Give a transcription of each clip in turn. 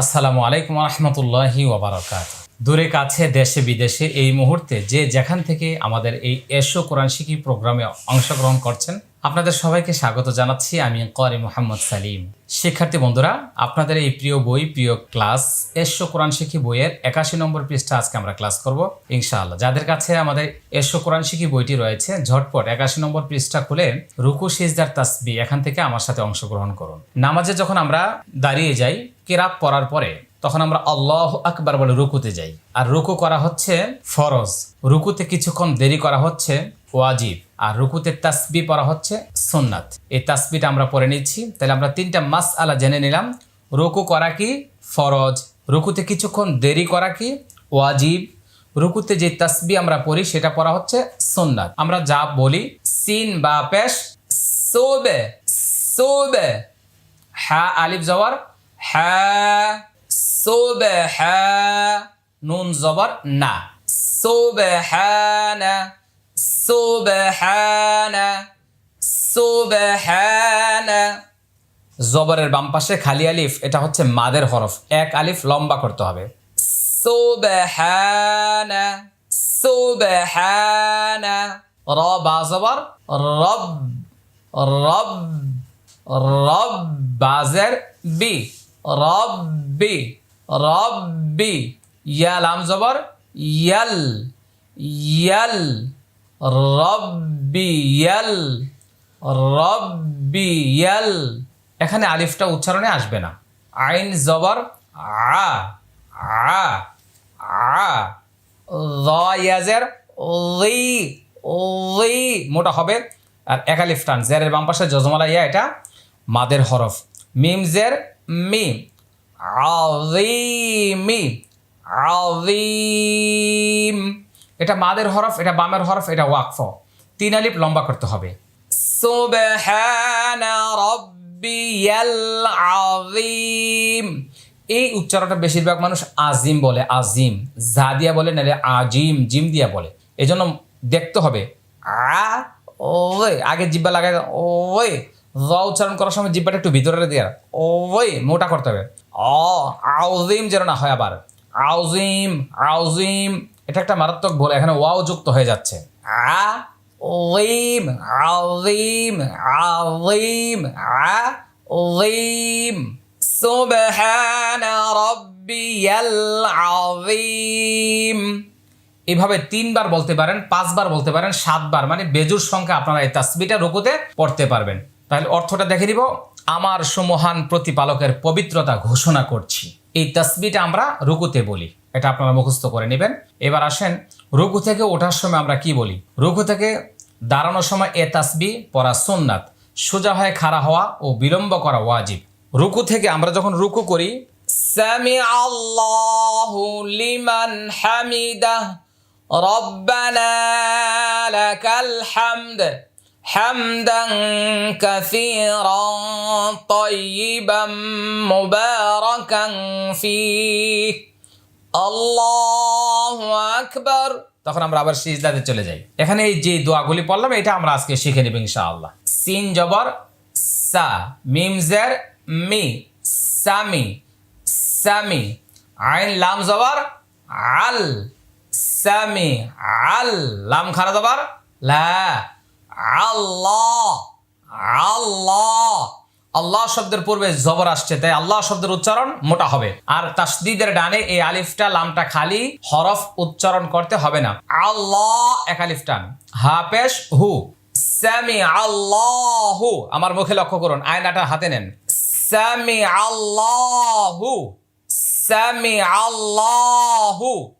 আসসালামু আলাইকুম রহমতুল্লাহি ওবরাকাত দূরে কাছে, দেশে বিদেশে এই মুহূর্তে যে যেখান থেকে আমাদের এই এশো কোরআন শিখি প্রোগ্রামে অংশগ্রহণ করছেন আপনাদের সবাইকে স্বাগত জানাচ্ছি। আমি করি মোহাম্মদ সালিম। শিক্ষার্থী বন্ধুরা, আপনাদের এই প্রিয় বই, প্রিয় ক্লাস এশো কোরআন শিখি বইয়ের একাশি নম্বর পৃষ্ঠা আজকে আমরা ক্লাস করব, ইনশাআল্লাহ। যাদের কাছে আমাদের এশো কোরআন শিখি বইটি রয়েছে, ঝটপট একাশি নম্বর পৃষ্ঠা খুলে রুকু, সিজদার, তাসবি, এখান থেকে আমার সাথে অংশগ্রহণ করুন। নামাজে যখন আমরা দাঁড়িয়ে যাই, কেরাত পড়ার পরে তখন আমরা আল্লাহ আকবার বলে রুকুতে যাই। আর রুকু করা হচ্ছে ফরজ। রুকুতে কিছুক্ষণ দেরি করা হচ্ছে ওয়াজিব। আর রুকুতে তাসবি পড়া হচ্ছে সুন্নাত। এই তাসবিটা আমরা পড়ে নিচ্ছি। তাহলে আমরা তিনটা মাস আলা জেনে নিলাম। রুকু করা কি ফরজ? রুকুতে কিছুক্ষণ দেরি করা কি ওয়াজিব? রুকুতে যে তাসবি আমরা পড়ি, সেটা পড়া হচ্ছে সুন্নাত। আমরা যা বলি, সিন বা পেশ, সোবে সোবে হ্যাঁ আলিফ জবর হ্যাঁ সোবে হ্যাঁ নুন জবর না। সোবে হ্যাঁ না সোবে হ্যাঁ না সোবে হ্যাঁ না জবরের বাম পাশে খালি আলিফ, এটা হচ্ছে মাদের হরফ। এক আলিফ লম্বা করতে হবে। সুবহানা সুবহানা। র বা জবর, রব রব রব বাজের বি রব্বি রব্বি ইয়া লাম জবর, ইয়াল ইয়াল, রব্বি ইয়াল রব্বি, ইয়াল। এখানে আলিফটা উচ্চারণে আসবে না। আইন জবর, আ আ আ ইয়াজের লি লি মোটা হবে। আর একালিফ টান। জেরের বাম পাশে যজমালা ইয়া, এটা মাদের হরফ। মিম, জের, মি। আযীমি, আযীম। এটা মাদের হরফ, এটা বামের হরফ, এটা ওয়াকফ। তিন আলিফ লম্বা করতে হবে। সুবহানা এই উচ্চারণটা বেশিরভাগ মানুষ আজিম বলে, আজিম। জা দিয়া বলে, নাহলে আজিম, জিম দিয়া বলে। এই জন্য দেখতে হবে। আ আগে জিব্বা লাগাই ওই র উচ্চারণ করার সময় জিব্বাটা একটু ভিতরে দিয়ে ওই মোটা করতে হবে। অ আউজিম যেন না হয় আবার। আউজিম আউজিম এটা একটা মারাত্মক বলে এখানে ওয়াও যুক্ত হয়ে যাচ্ছে। এভাবে তিনবার বলতে পারেন, পাঁচবার বলতে পারেন, সাতবার মানে বেজুর সংখ্যা আপনারা এই তাসবিটা রুকুতে পড়তে পারবেন। তাহলে অর্থটা দেখে দিব আমার সুমহান প্রতিপালকের পবিত্রতা ঘোষণা করছি। এই তসবিটা আমরা রুকুতে বলি। এটা আপনারা মুখস্থ করে নেবেন। এবার আসেন, রুকু থেকে ওঠার সময় আমরা কি বলি? রুকু থেকে দাঁড়ানোর সময় এ তাসবি পড়া সুন্নাত। সোজা হয়ে খাড়া হওয়া ও বিলম্ব করা ওয়াজিব। রুকু থেকে আমরা যখন রুকু করি সামি আল্লাহু লিমান হামিদাহ, রব্বানা লাকাল হামদ। হামদান কাসীরান তাইয়িবান মুবারাকান ফীহ আল্লাহু আকবার তখন আমরা আবার সিজদাতে চলে যাই। এখানে এই যে দোয়াগুলি পড়লাম, এটা আমরা আজকে শিখে নেব ইনশাআল্লাহ। সিন জবর, সা, মিম জের, মি, সামি সামি, আইন, লাম জবর, আল, সামি, আল, লাম খারা জবর, লা আল্লাহ আল্লাহ। আল্লাহ শব্দের পূর্বে জবর আসছে, তাই আল্লাহ শব্দের উচ্চারণ মোটা হবে। আর তাসদিদের ডানে এই আলিফটা, লামটা খালি হরফ উচ্চারণ করতে হবে না। আল্লাহ, এক আলিফ টান। হাফেশ হু। সামি আল্লাহু। আমার মুখে লক্ষ্য করুন, আয়নাটা হাতে নেন। সামি আল্লাহু। সামি আল্লাহু।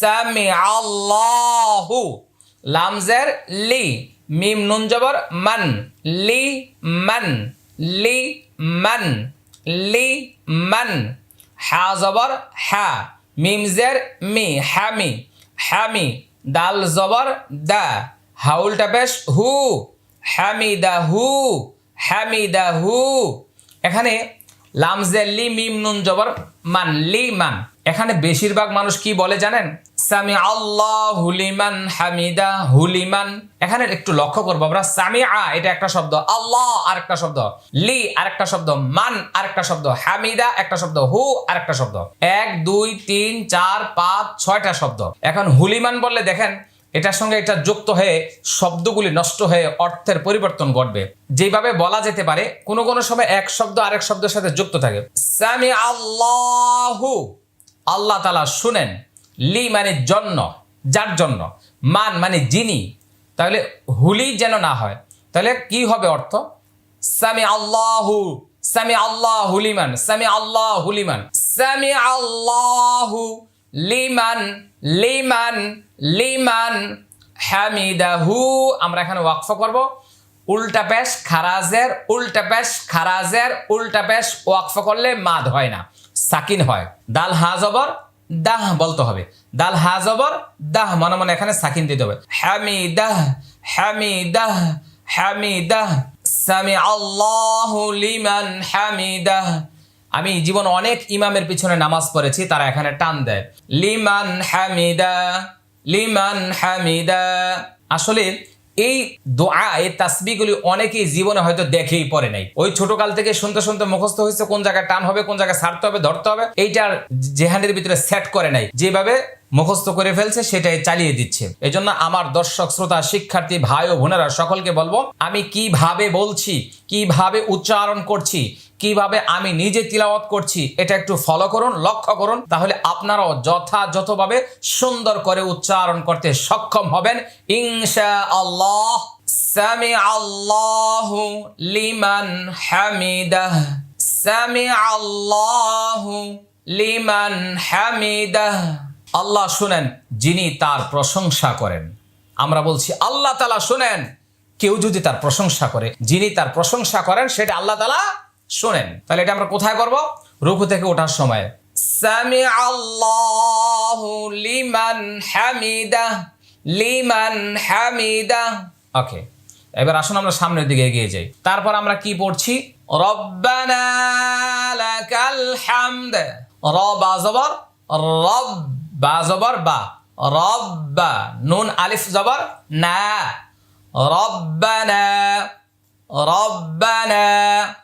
সামি আল্লাহু। লামজের লি। মিম নুন জবর, মান, লি মান লি মান লি, মান। হা জবর, হা। মিম জের, মি হামি হামি দাল জবর, দা। হাউলটা পেশ, হু। হামিদা হু। হামিদা হু। এখানে লামজে লি, মিম, নুন, জবর, মান, লি, মান। এখানে বেশিরভাগ মানুষ কি বলে জানেন? সামি আল্লাহ হুলিমান হামিদা হুলিমান এখানে একটু লক্ষ্য করব আমরা। সামি আ এটা একটা শব্দ। আল্লাহ আর একটা শব্দ। লি আর একটা শব্দ। মান আর একটা শব্দ। হামিদা, একটা শব্দ। হু আর একটা শব্দ। এক, দুই, তিন, চার, পাঁচ, ছয়টা শব্দ। এখন হুলিমান বললে দেখেন, এটার সঙ্গে এটা যুক্ত হয়ে শব্দগুলি নষ্ট হয়ে অর্থের পরিবর্তন ঘটবে। যেভাবে বলা যেতে পারে, কোনো কোনো সময় এক শব্দ আরেক শব্দের সাথে যুক্ত থাকে। সামি আল্লাহু আল্লাহ তালা শুনেন, লি মানে জন্য, যার জন্য। মান মানে যিনি। তাহলে হুলি যেন না হয়। তাহলে কি হবে অর্থ? সামি আল্লাহু সামি আল্লাহ হুলিমান সামি আল্লাহ হুলিমান সামি আল্লাহু লিমান লিমান লিমান, হামিদাহু। আমরা এখানে ওয়াকফ করব। উল্টা পেশ খারাজের, উল্টা পেশ খারাজের, উল্টা পেশ ওয়াকফ করলে মাদ হয় না। সাকিন হয়। দাল হা জবর, দাহ বলতে হবে। দাল হা জবর, দাহ মনে মনে এখানে সাকিন দিতে হবে। হামিদাহ হামিদাহ হামিদাহ। সামি আল্লাহু লিমান হামিদাহ। আমি জীবন অনেক ইমামের পিছনে নামাজ পড়েছি, তারা এখানে টান দেয়। লিমান হামিদা লিমান হামিদা আসলে এই দোয়া, এই তাসবিগুলি অনেকেই জীবনে হয়তো দেখেই পড়ে নাই। ওই ছোটকাল থেকে শুনতে শুনতে মুখস্থ হয়েছে কোন জায়গায় টান হবে, কোন জায়গায় সারতে হবে, ধরতে হবে। এইটার জেহানের ভিতরে সেট করে নাই। যেভাবে মুখস্থ করে ফেলছে, সেটাই চালিয়ে দিচ্ছে। এজন্য আমার দর্শক, শ্রোতা, শিক্ষার্থী, ভাই ও বোনেরা, সকলকে বলব, আমি কীভাবে বলছি, কীভাবে উচ্চারণ করছি, কীভাবে আমি নিজে তিলাওয়াত করছি, এটা একটু ফলো করুন, লক্ষ্য করুন, তাহলে আপনারাও যথাযথভাবে সুন্দর করে উচ্চারণ করতে সক্ষম হবেন। ইনশা আল্লাহ সামি আল্লাহ লিমান হামিদাহ সামি আল্লাহ লিমান হামিদাহ। আল্লাহ শুনেন যিনি তার প্রশংসা করেন। আমরা বলছি আল্লাহ তালা শুনেন কেউ যদি তার প্রশংসা করে যিনি তার প্রশংসা করেন সেটা আল্লাহ তালা শোনেন। তাহলে এটা আমরা কোথায় করব? রুকু থেকে ওঠার সময়। সামি আল্লাহ লিমান হামিদা লিমান হামিদা ওকে এবার আসুন আমরা সামনের দিকে এগিয়ে যাই। তারপর আমরা কি পড়ছি? রব্বানা লাকাল হামদ। র বা জবর রব বা জবর বা। রব্বা, নুন, আলিফ, জবর, না। রব্বানা রব্বানা।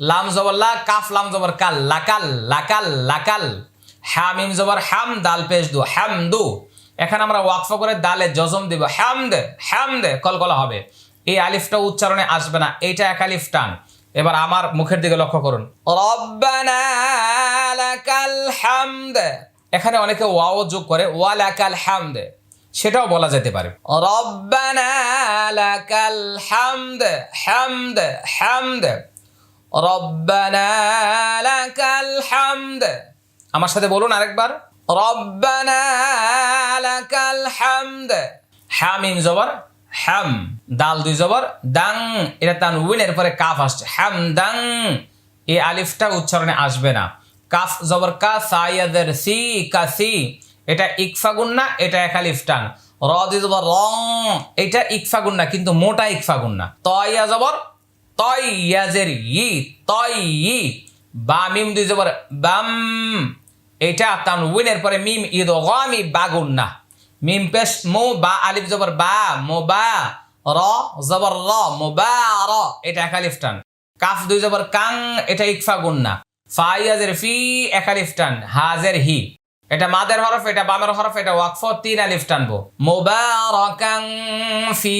লাম, জবর, লা, কাফ, লাম, জবর, কাল, লাকাল লাকাল লাকাল। হামিম জবর, হাম, দাল, পেশ, দু, হামদু। এখানে আমরা ওয়াকফ করে দালে জজম দিব। হামদ হামদ, কলকলা হবে। এই আলিফটা উচ্চারণে আসবে না। এইটা এক আলিফ টান। এবার আমার মুখের দিকে লক্ষ্য করুন। রব্বানা লাকাল হামদ। এখানে অনেকে ওয়াও যোগ করে ওয়ালাকাল হামদ সেটাও বলা যেতে পারে। রব্বানা লাকাল হামদ হামদ হামদ। রব্বানা লাকাল হামদ। আমার সাথে বলুন আরেকবার। রব্বানা লাকাল হামদ। হামিম জবর হাম। দাল দুই জবর দাং এটা তানউইনের পরে কাফ আসছে। হাম দাং এই আলিফটা উচ্চারণে আসবে না। কাফ, জবর কা, সাইয়াদের সি, কা, সি। এটা ইকফা গুন্না এটা এক আলিফ টান। র দুই জবর রং, এটা ইকফা গুন্না কিন্তু মোটা ইকফা গুন্না তয়া জবর তয় ইয়াজের ই, তয় ই। বা মিম দুই জবর বাম। এটা তানউইনের পরে মিম ঈদ গামি বাগুন না। মিম পেশ মো, বা আলিফ জবর বা, মো বা। র জবর র, মো বা র, এটা এক আলিফ টান। কাফ দুই জবর কাং, এটা ইকফা গুন্না ফাইয়াজের ফি একালিফটান হাজের হি। এটা মাদের হরফ, এটা বামের হরফ, এটা ওয়াকফ, তিন আলিফ টানবো। মুবারাকাং ফি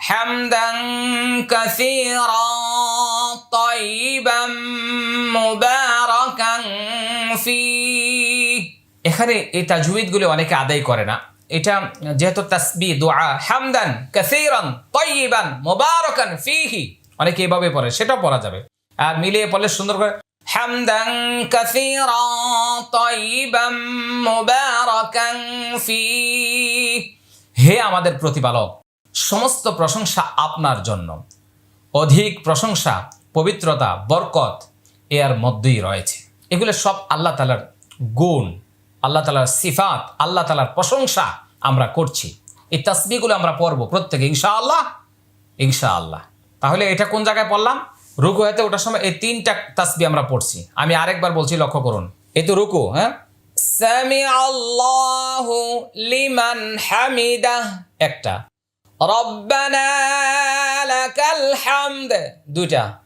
হামদান কাসীরা তাইবাম মুবারাকাং ফি এখানে এই তাজুইদগুলো অনেকে আদায় করে না। এটা যেহেতু তাসবি, দোয়া, হামদান কাসীরান তাইবান মুবারাকান ফিহি। অনেকে এভাবে পড়ে সেটা পড়া যাবে। আর মিলিয়ে পড়লে সুন্দর করে, হামদান কাসীরা তাইয়িবান মুবারাকান ফিহি হে আমাদের প্রতিপালক, সমস্ত প্রশংসা আপনার জন্য। অধিক প্রশংসা, পবিত্রতা, বরকত এর মধ্যেই রয়েছে। এগুলো সব আল্লাহ তালার গুণ, আল্লাহ তালার সিফাত, আল্লাহ তালার প্রশংসা আমরা করছি। এই তাসবিগুলো আমরা পড়ব প্রত্যেকে ইনশা আল্লাহ ইনশা আল্লাহ তাহলে এটা কোন জায়গায় পড়লাম? রুকু হতে ওটার সময় এই তিনটা তাসবি আমরা পড়ছি। আমি আরেকবার বলছি, লক্ষ্য করুন। এই তো রুকু হ্যাঁ? একটা। রব্বানা দুইটা।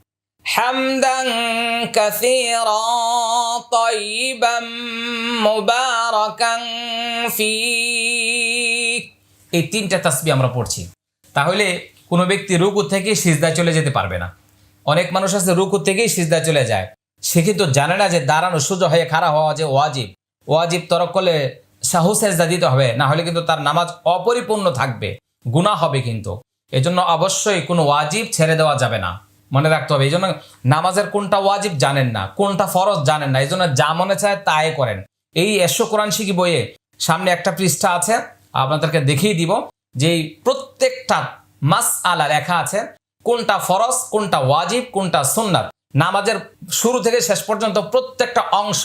ফি এই তিনটা তাসবিহ আমরা পড়ছি। তাহলে কোনো ব্যক্তি রুকু থেকে সিজদায় চলে যেতে পারবে না। অনেক মানুষ আছে রুকু থেকেই সিজদায় চলে যায়। সে কিন্তু জানে না যে দাঁড়ানো সোজা হয়ে খাড়া হওয়া যে ওয়াজিব। ওয়াজিব তরক করলে সাহু সেজদা দিতে হবে, না হলে কিন্তু তার নামাজ অপরিপূর্ণ থাকবে গুণা হবে কিন্তু। এজন্য অবশ্যই কোনো ওয়াজিব ছেড়ে দেওয়া যাবে না। মনে রাখতে হবে এই জন্য নামাজের কোনটা ওয়াজিব জানেন না, কোনটা ফরজ জানেন না এই জন্য যা মনে চায় তাই করেন। এই এসো কোরআন শিখি বইয়ে সামনে একটা পৃষ্ঠা আছে, আপনাদেরকে দেখিয়ে দিব যে প্রত্যেকটা মাস আলা লেখা আছে কোনটা ফরজ, কোনটা ওয়াজিব, কোনটা সুন্নাত। নামাজের শুরু থেকে শেষ পর্যন্ত প্রত্যেকটা অংশ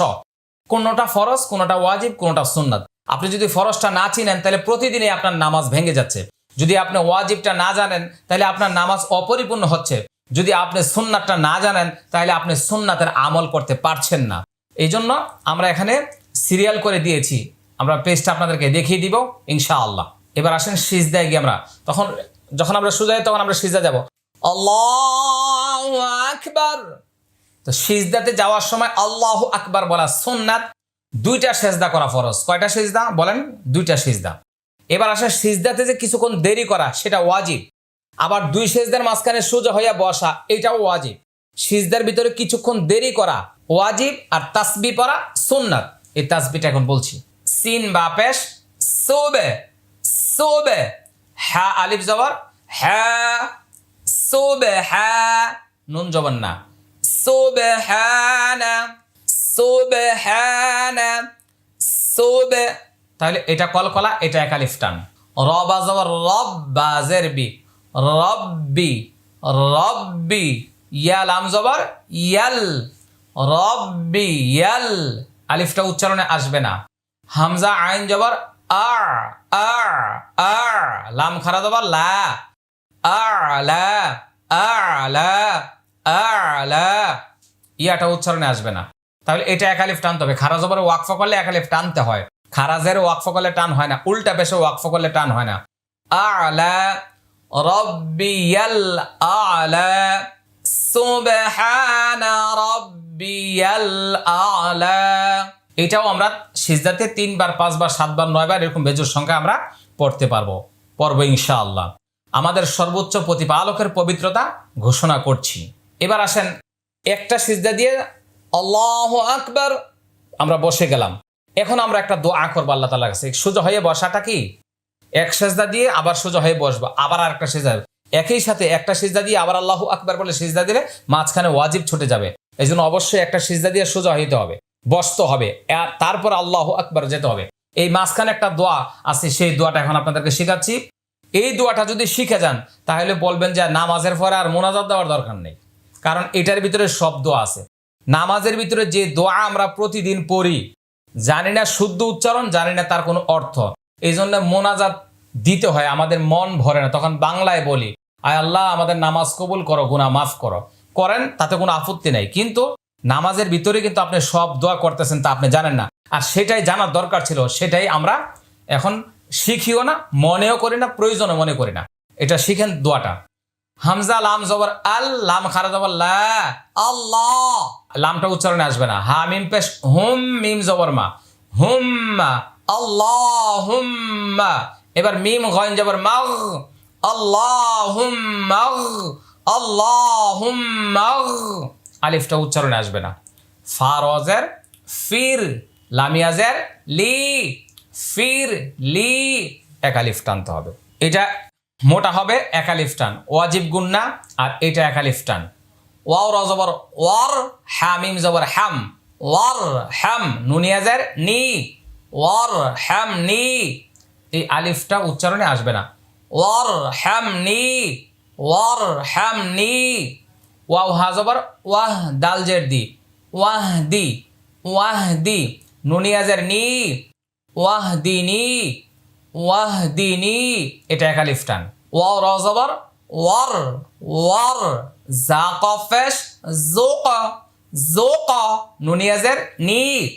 কোনোটা ফরজ, কোনোটা ওয়াজিব, কোনোটা সুন্নাত। আপনি যদি ফরজটা না চিনেন, তাহলে প্রতিদিনই আপনার নামাজ ভেঙে যাচ্ছে। যদি আপনি ওয়াজিবটা না জানেন, তাহলে আপনার নামাজ অপরিপূর্ণ হচ্ছে। যদি আপনি সুন্নাতটা না জানেন, তাহলে আপনি সুন্নাতের আমল করতে পারছেন না। এই জন্য আমরা এখানে সিরিয়াল করে দিয়েছি। আমরা পেজটা আপনাদেরকে দেখিয়ে দিব, ইনশাআল্লাহ। এবার আসেন সিজদায় গিয়ে আমরা। তখন যখন আমরা সুজা তখন আমরা সিজদা যাব। আল্লাহ আকবার। তো সিজদাতে যাওয়ার সময় আল্লাহ আকবার বলা সুন্নাত, দুইটা সেজদা করা ফরজ। কয়টা সেজদা? বলেন, দুইটা সেজদা। এবার আসে সিজদাতে যে কিছুক্ষণ দেরি করা, সেটা ওয়াজিব। আবার দুই সেজদার মাঝখানে সোজা হইয়া বসা, এটাও ওয়াজিব। সিজদার ভিতরে কিছুক্ষণ দেরি করা, ওয়াজিব, আর তাসবি পড়া সুন্নাত। এই তাসবিটা এখন বলছি। সিন বা পেশ সোবে সোবে হ্যাঁ আলিফ জবর হ্যাঁ সোবে হ্যাঁ নুন জবর না। সোবে হ্যাঁ সোবে, তাহলে এটা কলকলা, এটা একালিফ টান। রবা জবর রব বাজের বি। রব্বি রব্বি, ইয়াল, আম জবর, ইয়াল। রব্বি, ইয়াল। আলিফটা উচ্চারণে আসবে না। হামজা, আইন জবর আর আর আর লাম খারা জবর, লা। আর লা আর লা ইয়াটা উচ্চারণে আসবে না। তাহলে এটা একালিফ টানতে হবে। খারা জবরে ওয়াকফ করলে একালিফ টানতে হয়। খারাজের ওয়াকফ করলে টান হয় না। উল্টা পেশে ওয়াকফ করলে টান হয় না। আলা, রব্বিয়াল আলা, সুবহানা রব্বিয়াল আলা। এটাও আমরা সিজদাতে তিনবার, পাঁচবার, সাতবার, নয়বার এরকম বেজুর সংখ্যা আমরা পড়তে পারব। পড়ব ইনশাআল্লাহ। আমাদের সর্বোচ্চ প্রতিপালকের পবিত্রতা ঘোষণা করছি। এবার আসেন, একটা সিজদা দিয়ে আল্লাহ আকবার আমরা বসে গেলাম। এখন আমরা একটা দোয়া করব আল্লাহ তালা কাছে। সোজা হয়ে বসাটা কি? এক সেজদা দিয়ে আবার সোজা হয়ে বসবো, আবার আর একটা সেজদা। একই সাথে একটা সিজদা দিয়ে আবার আল্লাহ আকবার বলে সিজদা দিলে মাঝখানে ওয়াজিব ছুটে যাবে। এই জন্য অবশ্যই একটা সিজদা দিয়ে সোজা হইতে হবে, বসতে হবে তারপর আল্লাহ আকবার যেতে হবে। এই মাঝখানে একটা দোয়া আছে, সেই দোয়াটা এখন আপনাদেরকে শেখাচ্ছি। এই দোয়াটা যদি শিখে যান, তাহলে বলবেন যে নামাজের পরে আর মোনাজাত দেওয়ার দরকার নেই। কারণ এটার ভিতরে শব্দ আছে। নামাজের ভিতরে যে দোয়া আমরা প্রতিদিন পড়ি, জানি না শুদ্ধ উচ্চারণ, জানি না তার কোনো অর্থ। এই জন্য মোনাজাত দিতে হয়, আমাদের মন ভরে না। তখন বাংলায় বলি, আয় আল্লাহ, আমাদের নামাজ কবুল করো গুনা মাফ করো। করেন, তাতে কোনো আপত্তি নাই। কিন্তু নামাজের ভিতরে কিন্তু আপনি সব দোয়া করতেছেন তা আপনি জানেন না। আর সেটাই জানার দরকার ছিল, সেটাই আমরা এখন শিখিও না, মনেও করি না, প্রয়োজনও মনে করি না। এটা শিখেন দোয়াটা। হামজা, লাম, জবর, আল, লাম, খারা, জবর, লা, আল্লাহ। লামটা উচ্চারণে আসবে না। হা, মিম, পেশ, হুম, মিম, জবর, মা। হুম্মা আল্লাহ হুম্মা এবার মিম, গয়ন, জবর, মাগ। আল্লাহ হুম্মাগ আল্লাহ হুম্মাগ আলিফটা উচ্চারণে আসবে না। ফারজের, ফির, লামিয়াজের, লি। ফির লি, একালিফ টানতে হবে। এটা মোটা হবে, একালিফ টান। ওয়াজিব গুন্না, আর এটা একালিফ টান। ওয়াও রজবর ওয়ার হ্যামিম জবর হ্যাম। ওয়ার হ্যাম নুনিয়াজের নি। ওয়ার হ্যাম, নি। এই আলিফটা উচ্চারণে আসবে না। ওয়ার হ্যাম, নি। ওয়ার হ্যাম, নি। ওয়াও হাজবর ওয়াহ দাল জের দি। ওয়াহ দি ওয়াহ দি। নুনিয়াজের নি। ওয়াহ দিনি ওয়াহ দিনি এটা একালিফ টান। ওয়াও রজবর ওয়ার ওয়ার। জাকফেশ জোক। জোক, নুনিয়াজের নি।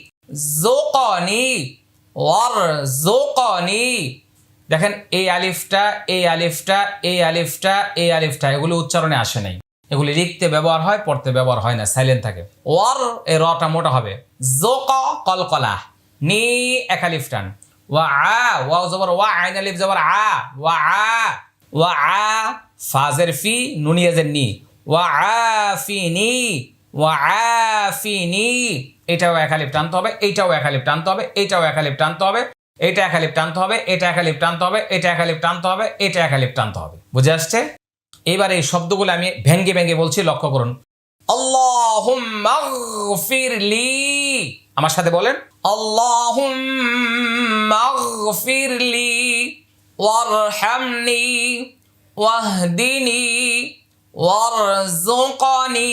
জোকনি ওয়ার জোকনি দেখেন, এই আলিফটা এই আলিফটা এই আলিফটা এই আলিফটা, এগুলো উচ্চারণে আসে নাই। এগুলি লিখতে ব্যবহার হয়, পড়তে ব্যবহার হয় না সাইলেন্ট থাকে। ওয়ার, এই রটা মোটা হবে। জোক, কলকলা। নি, এক আলিফ টান। ওয়া আ, ওয়াও জবর, ওয়া আইন আলিফ জবর, আ, ওয়া আ ওয়া আ, ফাজের ফি নুনিয়াজের নি। ওয়া আফিনি ওয়া আফিনি এটাও এক আলিফ টানতে হবে এইটাও এক আলিফ টানতে হবে এইটাও এক আলিফ টানতে হবে, এটা এক আলিফ টানতে হবে, এটা এক আলিফ টানতে হবে, এটা এক আলিফ টানতে হবে, এটা এক আলিফ টানতে হবে। বুঝে আসছে? এবার এই শব্দগুলো আমি ভেঙ্গে ভেঙ্গে বলছি, লক্ষ্য করুন। গফিরলি আমার সাথে বলেন। আল্লাহুম্মা গফিরলি ওয়ারহামনি ওয়াহদিনি ওয়ারজুকনি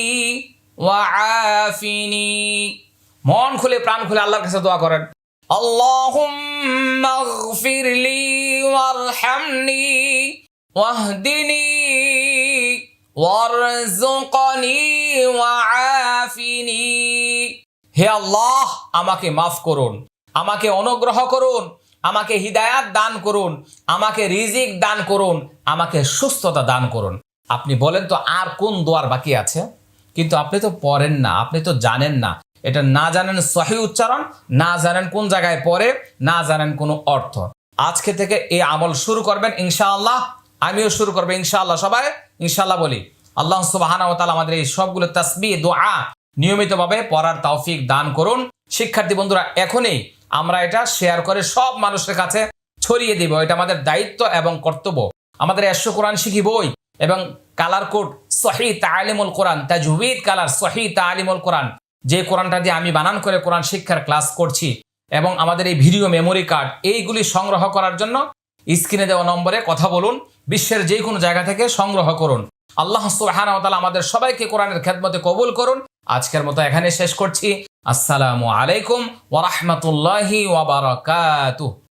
ওয়াআফিনি। মন খুলে প্রাণ খুলে আল্লাহর কাছে দোয়া করেন। আল্লাহুম্মা গফিরলি ওয়ারহামনি ওয়াহদিনি ওয়ারজুকনি ওয়াআফিনি। হে আল্লাহ, আমাকে মাফ করুন, আমাকে অনুগ্রহ করুন, আমাকে হিদায়াত দান করুন, আমাকে রিজিক দান করুন, আমাকে সুস্থতা দান করুন। আপনি বলেন তো আর কোন দোয়ার বাকি আছে? কিন্তু আপনি তো পড়েন না, আপনি তো জানেন না। এটা না জানেন সহি উচ্চারণ, না জানেন কোন জায়গায় পড়ে, না জানেন কোনো অর্থ। আজকে থেকে এই আমল শুরু করবেন ইনশাআল্লাহ, আমিও শুরু করব ইনশাআল্লাহ। সবাই, ইনশাআল্লাহ বলি, আল্লাহ সুবাহানা ও তাআলা আমাদের এই সবগুলো তাসবি দোয়া নিয়মিতভাবে পড়ার তৌফিক দান করুন। শিক্ষার্থী বন্ধুরা, এখনই আমরা এটা শেয়ার করে সব মানুষের কাছে ছড়িয়ে দিব। এটা আমাদের দায়িত্ব এবং কর্তব্য। আমাদের একশো কোরআন শিখি বই এবং কালার কোড সহি তালিমুল কোরআন তাজুবিদ কালার সহি তালিমুল কোরআন যে কোরআনটা দিয়ে আমি বানান করে কোরআন শিক্ষার ক্লাস করছি এবং আমাদের এই ভিডিও মেমোরি কার্ড এইগুলি সংগ্রহ করার জন্য স্ক্রিনে দেওয়া নম্বরে কথা বলুন, বিশ্বের যে কোনো জায়গা থেকে সংগ্রহ করুন। আল্লাহ সুবহানাহু ওয়া তাআলা আমাদের সবাইকে কোরআনের খেদমতে কবুল করুন আজকের মতো এখানে শেষ করছি। আসসালামু আলাইকুম ওয়া রাহমাতুল্লাহি ওয়া বারাকাতুহু।